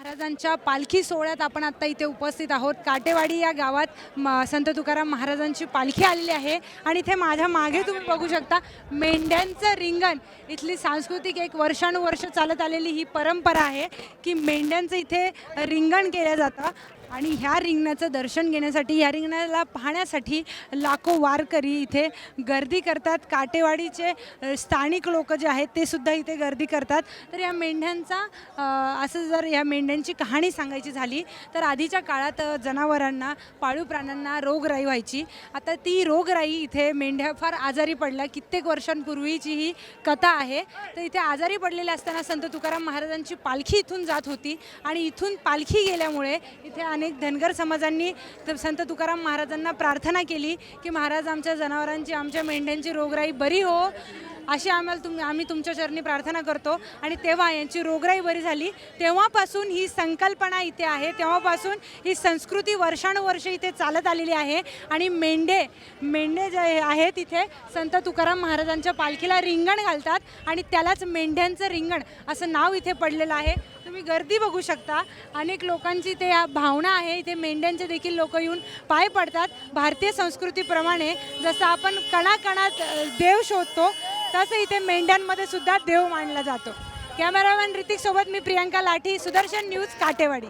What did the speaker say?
महाराजांच्या पालखी सोहळ्यात आपण आत्ता इथे उपस्थित आहोत. काटेवाडी या गावात म- संत तुकाराम महाराजांची पालखी आलेली आहे. आणि इथे माझ्या मागे तुम्ही बघू शकता मेंढ्यांचं रिंगण. इथली सांस्कृतिक एक वर्षानुवर्ष चालत आलेली ही परंपरा आहे की मेंढ्यांचं इथे रिंगण केलं जातं. आणि ह्या रिंगणाचं दर्शन घेण्यासाठी ह्या रिंगणाला पाहण्यासाठी लाखो वारकरी इथे गर्दी करतात. काटेवाडीचे स्थानिक लोक जे आहेत ते सुद्धा इथे गर्दी करतात. तर या मेंढ्यांचा असं जर या मेंढ्यांची कहाणी सांगायची झाली तर आधीच्या काळात जनावरांना पाळीव प्राण्यांना रोगराई व्हायची. आता ती रोगराई इथे मेंढ्या फार आजारी पडल्या. कित्येक वर्षांपूर्वीची ही कथा आहे. तर इथे आजारी पडलेले असताना संत तुकाराम महाराजांची पालखी इथून जात होती आणि इथून पालखी गेल्यामुळे इथे अनेक धनगर समाजांनी संत तुकाराम महाराजांना प्रार्थना केली की महाराज आमच्या जनावरांची आमच्या मेंढ्यांची रोगराई बरी हो. अशी आम्हाला तुम आम्ही तुमच्या चरणी प्रार्थना करतो. आणि तेव्हा यांची रोगराई बरी झाली. तेव्हापासून ही संकल्पना इथे आहे. तेव्हापासून ही संस्कृती वर्षानुवर्ष इथे चालत आलेली आहे. आणि मेंढे मेंढे जे आहेत इथे संत तुकाराम महाराजांच्या पालखीला रिंगण घालतात. आणि त्यालाच मेंढ्यांचं रिंगण असं नाव इथे पडलेलं आहे. तुम्ही गर्दी बघू शकता. अनेक लोकांची ते या भावना आहे. इथे मेंढ्यांचे देखील लोक येऊन पाय पडतात. भारतीय संस्कृतीप्रमाणे जसं आपण कणाकणात देव शोधतो तसं इथे मेंढ्यांमध्ये सुद्धा देव मानला जातो. कॅमेरामॅन ऋतिक सोबत मी प्रियांका लाठी सुदर्शन न्यूज काटेवाडी.